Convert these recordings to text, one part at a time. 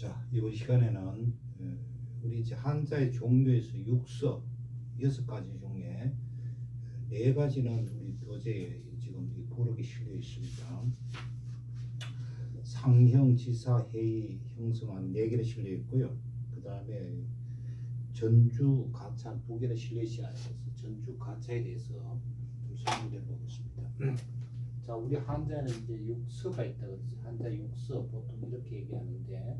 자 이번 시간에는 어, 우리 이제 한자의 종류에서 육서 여섯 가지 중에 어, 네 가지는 우리 교재에 지금 이 부록에 실려 있습니다. 상형, 지사, 회의, 형성한 네 개를 실려 있고요. 그 다음에 전주, 가차 두 개를 실려 있지 않아서 전주, 가차에 대해서 좀 설명해 보겠습니다. 자, 우리 한자는 이제 육서가 있다 그러지. 한자 육서 보통 이렇게 얘기하는데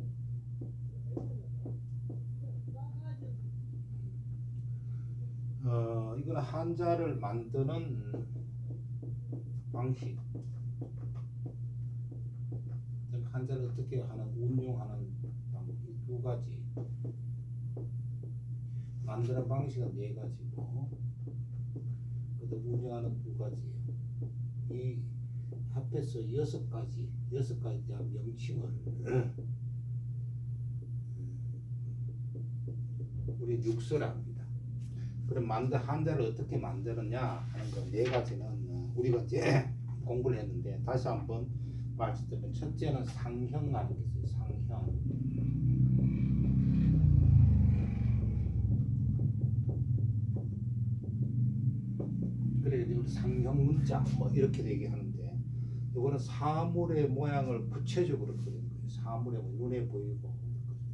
어, 이거는 한자를 만드는 방식. 한자를 어떻게 하는 운용하는 방법 이 두 가지. 만드는 방식은 네 가지고, 그다음 운영하는 두 가지예요. 이 합해서 여섯 가지, 여섯 가지 대한 명칭을 우리 육서라 합니다. 그럼 만들 한자를 어떻게 만드느냐 하는 거 네 가지는 어, 우리가 이제 공부를 했는데 다시 한번 말씀드리면 첫째는. 상형. 그래 이제 우리 상형 문자 뭐 이렇게 얘기하는데 이거는 사물의 모양을 구체적으로 그리는 거예요. 사물의 뭐 눈에 보이고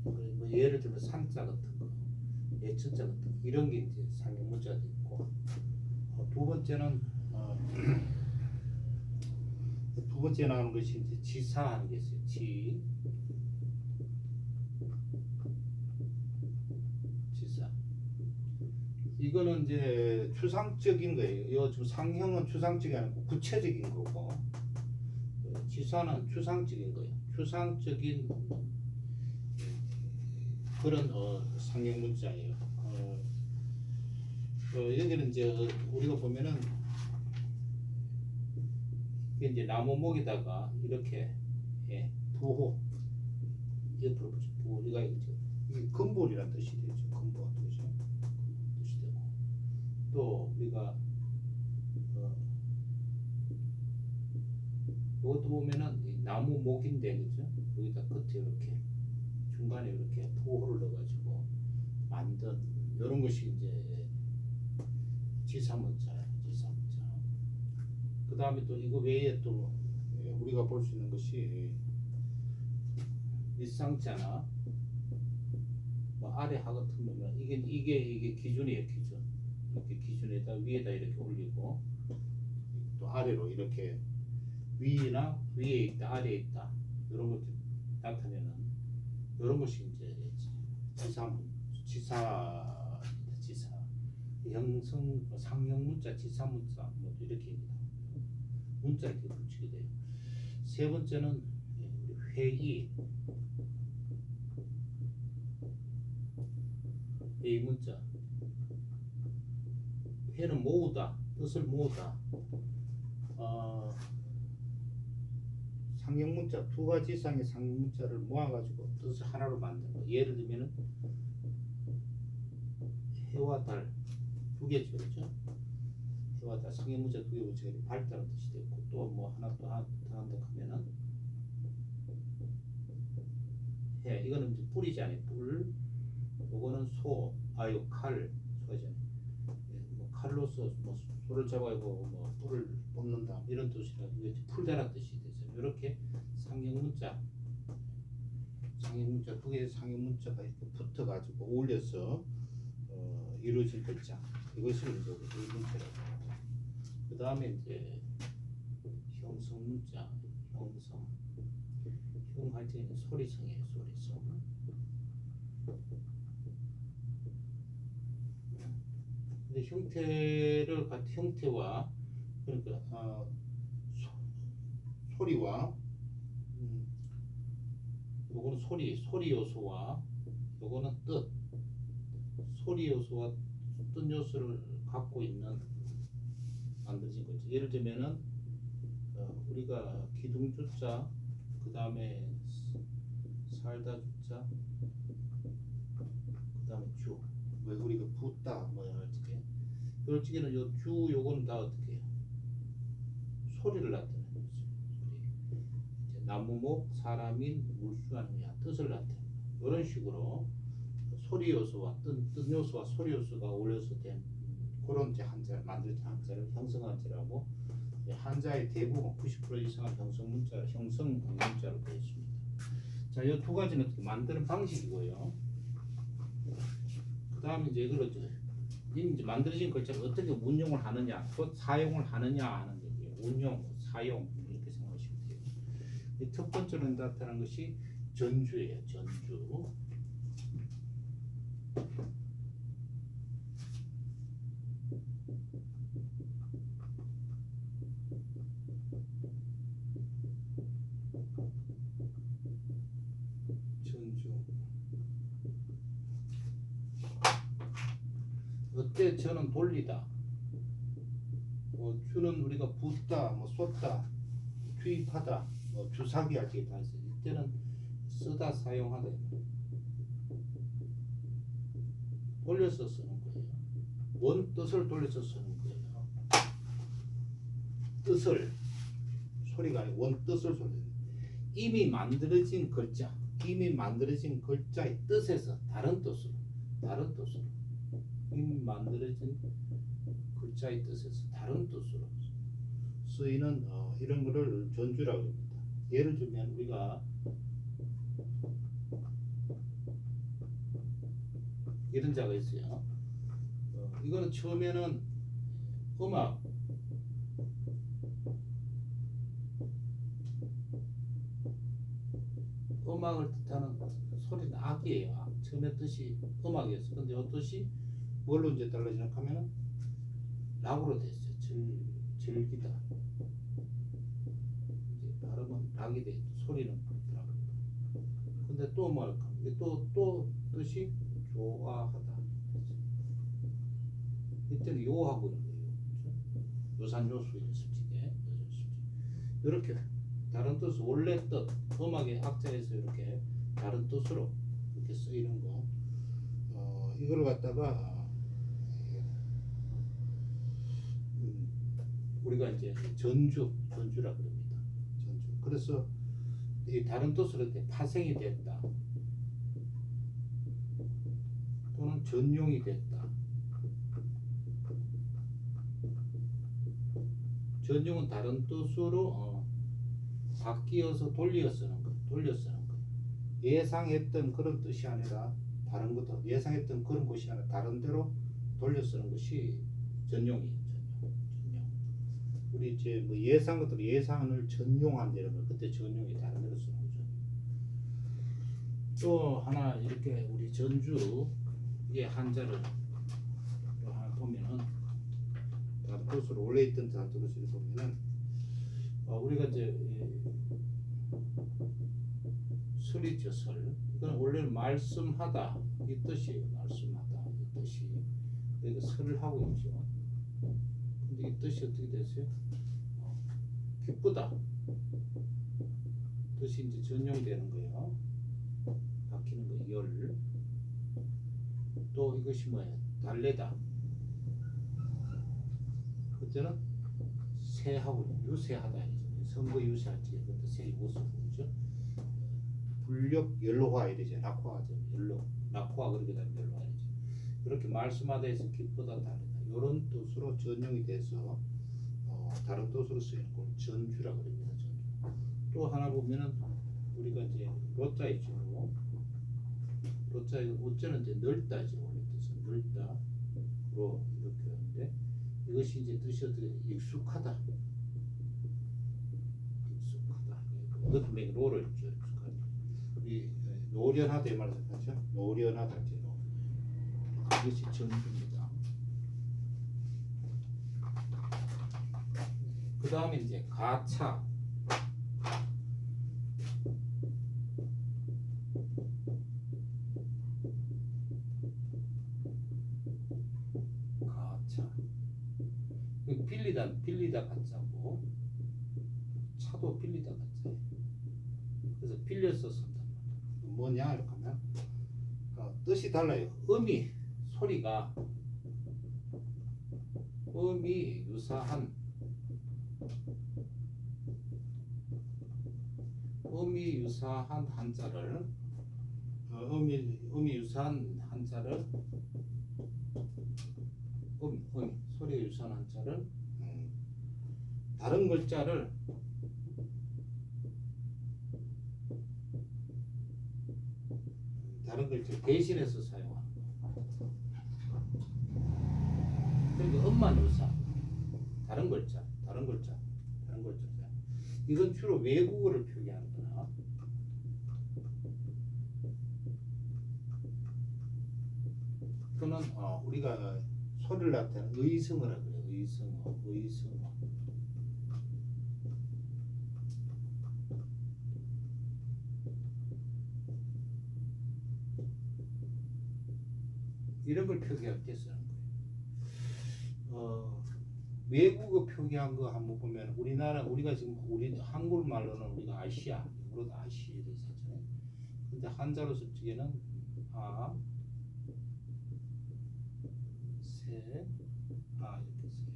뭐 예를 들면 산자 같은 거, 거 이런 게 이제 상형 문자도 있고 어, 두 번째는 어, 두 번째 나오는 것이 이제 지사하는 게 있어요. 지 지사 이거는 이제 추상적인 거예요. 요 상형은 추상적이 아니고 구체적인 거고 어, 지사는 추상적인 거예요. 추상적인 그런 어, 상형 문자예요. 어, 어, 여기는 이제 어, 우리가 보면은 이제 나무목에다가 이렇게 예, 부호 옆으로 보죠. 부호 이가 이제 이 근본이라는 뜻이 되죠. 근본 뜻이 뜻이 되고 또 우리가 어, 이것도 보면은 이 나무 목인데 그죠? 여기다 끝에 이렇게 중간에 이렇게 부호를 넣어가지고 만든 이런 것이 이제 지사문자예요. 지사문자. 그 다음에 또 이거 외에 또 예, 우리가 볼 수 있는 것이 일상자나 뭐 아래 하 같은 거면 이게 이게 이게 기준이에요 기준 이렇게 기준에다 위에다 이렇게 올리고 또 아래로 이렇게 위나 위에 있다 아래에 있다 이런 것들 나타내는 이런 것이 이제 지사 지사 지사. 형성 뭐 상형 문자 지사 문자 뭐 이렇게 얘기합니다. 문자 이렇게 붙이게 돼요. 세 번째는 회의. 회의 문자. 회는 모으다. 뜻을 모으다. 어, 상형 문자 두 가지 이상의 상형 문자를 모아가지고 뜻을 하나로 만든 거. 예를 들면은 해와 달 두 개죠 그렇죠? 해와 달 상형 문자 두개 붙이고 밝다는 뜻이 되고 또 뭐 하나 또 하나 더 한다 하면은 해. 이거는 이제 뿔이지 않아요. 뿔 요거는 소 아유 칼. 소잖아요. 예, 뭐 칼로서 뭐 소를 잡아가고 뭐 뿔을 뽑는다. 이런 뜻이라 이게 풀다라는 뜻이 이렇게 상형 문자 상형 문자 두 개의 상형 문자가 이렇게 붙어가지고 어울려서 어, 이루어진 글자. 이것을 이제 문자라고 하고 그 다음에 이제 형성 문자 형성. 형할 때는 소리성이에요 소리성. 근데 형태를 형태와 그러니까 어, 소, 소리와 음, 요거는 소리 소리 요소와 요거는 뜻 소리 요소와 뜻 요소를 갖고 있는 만들어진 거죠. 예를 들면은 어, 우리가 기둥주자 그 다음에 살다 주자 그 다음에 주. 왜 우리가 붓다 뭐 어떻게 솔직히는 요주 요거는 다 어떻게 해요? 소리를. 이제 나무목 사람인 물수 아니냐 뜻을 거죠. 이런 식으로 소리 요소와 뜬, 뜬 요소와 소리 요소가 어울려서 된 그런 만들어진 한자를 형성 한자라고 이제 한자의 대부분 90% 이상은 형성 문자 형성 문자로 되어 있습니다. 자, 이 두 가지는 어떻게 만드는 방식이고요. 그 다음에 이제 이걸 이제 만들어진 글자를 어떻게 운용을 하느냐, 또 사용을 하느냐 하는 게 이제 운용, 사용 이렇게 생각하시면 돼요. 이 첫 번째로 나타난 것이 전주예요. 전주. 전주. 어때? 저는 돌리다. 뭐 주는 우리가 붓다, 뭐 쏟다, 투입하다, 뭐 주사기 할때 다 있어요. 이때는 쓰다 사용하다. 돌려서 쓰는 거예요. 원 뜻을 돌려서 쓰는 거예요. 뜻을 소리가 아니고 원 뜻을 소리. 이미 만들어진 글자, 이미 만들어진 글자의 뜻에서 다른 뜻으로, 다른 뜻으로 이미 만들어진 글자의 뜻에서 다른 뜻으로 쓰이는 어, 이런 거를 전주라고 합니다. 예를 들면 우리가 이런 자가 있어요. 어, 이거는 처음에는 음악 음악을 뜻하는 소리는 악이에요. 악. 처음에 뜻이 음악이었어. 근데 이 뜻이 뭘로 이제 달라지나 하면은 락으로 됐어요. 즐, 즐기다. 락이 돼. 소리는 락. 근데 또 뭐랄까? 이게 또, 또 뜻이 좋아하다. 이때는 요하고 있는 거예요. 그렇죠? 요산 요수의 습지대. 이렇게 다른 뜻, 원래 뜻, 음악의 학자에서 이렇게 다른 뜻으로 이렇게 쓰이는 거. 어, 이걸 갖다가 음, 우리가 이제 전주, 전주라 그럽니다. 그래서 이 다른 뜻으로 파생이 됐다. 또는 전용이 됐다. 전용은 다른 뜻으로 어, 바뀌어서 돌려 쓰는 거, 돌려 쓰는 거. 예상했던 그런 뜻이 아니라 다른 것도 예상했던 그런 것이 아니라 다른 데로 돌려 쓰는 것이 전용이에요. 전용, 전용. 우리 이제 뭐 예상 것들 예상을 전용한다는 거 그때 전용이 다른 데로 쓰는 거죠. 또 하나 이렇게 우리 전주의 한자를 보면은 뜻으로 원래 있던 뜻을 보면은 어, 우리가 이제 이 설이죠 설. 이건 원래는 말씀하다 이 뜻이에요. 말씀하다 이 뜻이. 그러니까 설을 하고 있죠. 근데 이 뜻이 어떻게 됐어요? 어, 기쁘다. 뜻이 이제 전용되는 거예요. 바뀌는 거 열. 또 이것이 뭐예요? 달래다. 그때는 세하고 유세하다 이죠. 선거 유세할지 그때 세 요소 그죠? 불력 연로화 이러죠. 낙화하죠. 연로 낙화 그렇게 되면 연로화 이죠. 이렇게 말씀하다 해서 기쁘다 다르다. 이런 뜻으로 전용이 돼서 어, 다른 뜻으로 쓰이는 걸 전주라 그럽니다. 전주. 또 하나 보면은 우리가 이제 로자 있죠. 로자 어쩌는 이제 넓다죠. 원래 뜻은 넓다로 이렇게 하는데 이것이 이제 뜻이 어떻게 익숙하다. 익숙하다. 어떤 로를. 익숙하다. 우리 노련하다 이 말을 하죠. 노련하다. 이것이 전주입니다. 그 다음에 이제 가차. 가차. 이 빌리다 빌리다 가짜고 차도 빌리다 가짜예요. 그래서 빌려서 쓴단 말이에요. 뭐냐 이렇게 하면 어, 뜻이 달라요. 음이 소리가 음이 유사한 음이 유사한 한자를 어, 어, 음이 음이 유사한 한자를 음, 음 소리가 유사한 한자를 음, 다른 글자를 다른 글자 대신해서 사용하는 거. 그러니까 음만 유사. 다른 글자, 다른 글자, 다른 글자. 이건 주로 외국어를 표기하는구나. 그는 어, 우리가 소리를 나타내는 의성어라 그래. 의성어, 의성어. 이런 걸 표기할 때 쓰는 거예요. 어, 외국어 표기한 거 한번 보면 우리나라 우리가 지금 우리 한국말로는 우리가 아시아, 아시아에 대해서 하잖아요. 근데 한자로 쓰기에는 아, 세, 아 이렇게 써요.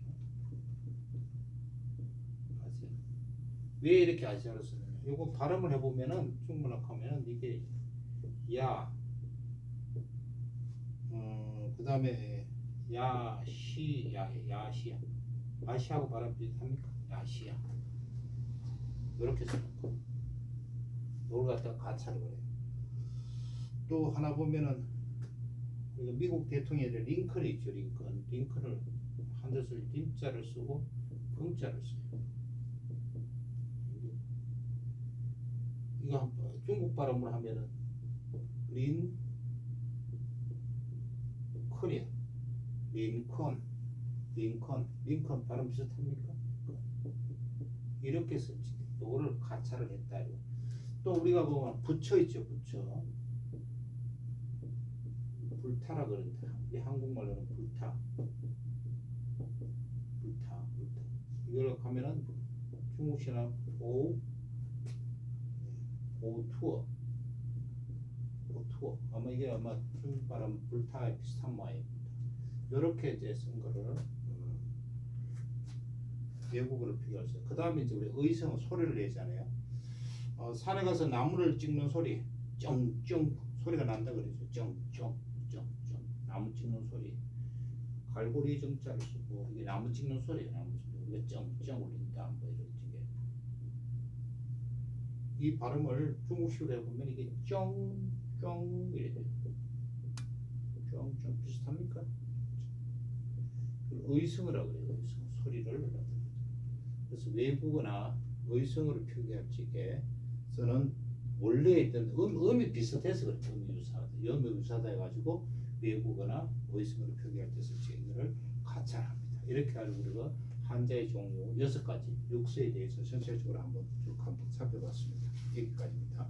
아시아. 왜 이렇게 아시아로 쓰느냐? 이거 발음을 해보면은 중문학하면은 이게 야, 음, 그 다음에 야시, 야, 야시야. 아시아하고 발음 비슷합니까? 야시야. 이렇게 쓰는 거. 이걸 갖다가 가차를 그래요. 또 하나 보면은 미국 대통령의 링컨이 있죠, 링컨. 링컨을 한자를 림자를 쓰고 금자를 써요. 이거 한 번, 중국 발음을 하면은 린 컨이야. 린컨, 링컨, 링컨 발음 비슷합니까? 이렇게 쓰지. 이거를 가차를 했다. 또 우리가 보면 부처 있죠, 부처. 불타라 그러는데 우리 한국말로는 불타. 불타, 불타. 이걸 하면은 중국시나 오, 오투어. 오투어. 아마 이게 아마 중국 발음 불타에 비슷한 모양입니다. 이렇게 이제 쓴 거를 음, 외국어로 표기했어요. 그 다음에 이제 우리 의성 소리를 내잖아요. 어, 산에 가서 나무를 찍는 소리, 쩡쩡 소리가 난다 그러죠. 쩡쩡, 쩡쩡 나무 찍는 소리. 갈고리 정자를 쓰고 이게 나무 찍는 소리예요. 나무 찍는 우리가 쩡쩡 울린다 뭐 이런 식의. 이 발음을 중국식으로 해보면 이게 쩡쩡 이래 돼요. 쩡쩡 비슷합니까? 의성어라고 그래요. 의성 소리를. 그래서 외국어나 의성어를 표기할 적에 쓰는 원래 있던 음, 음이 비슷해서 그래 음이 유사하다. 음이 유사하다 해가지고 외국어나 의성어를 표기할 때 쓸 때 이거를 가찰합니다. 이렇게 알고 우리가 한자의 종류 여섯 가지 육수에 대해서 전체적으로 한번 쭉 한번 살펴봤습니다. 여기까지입니다.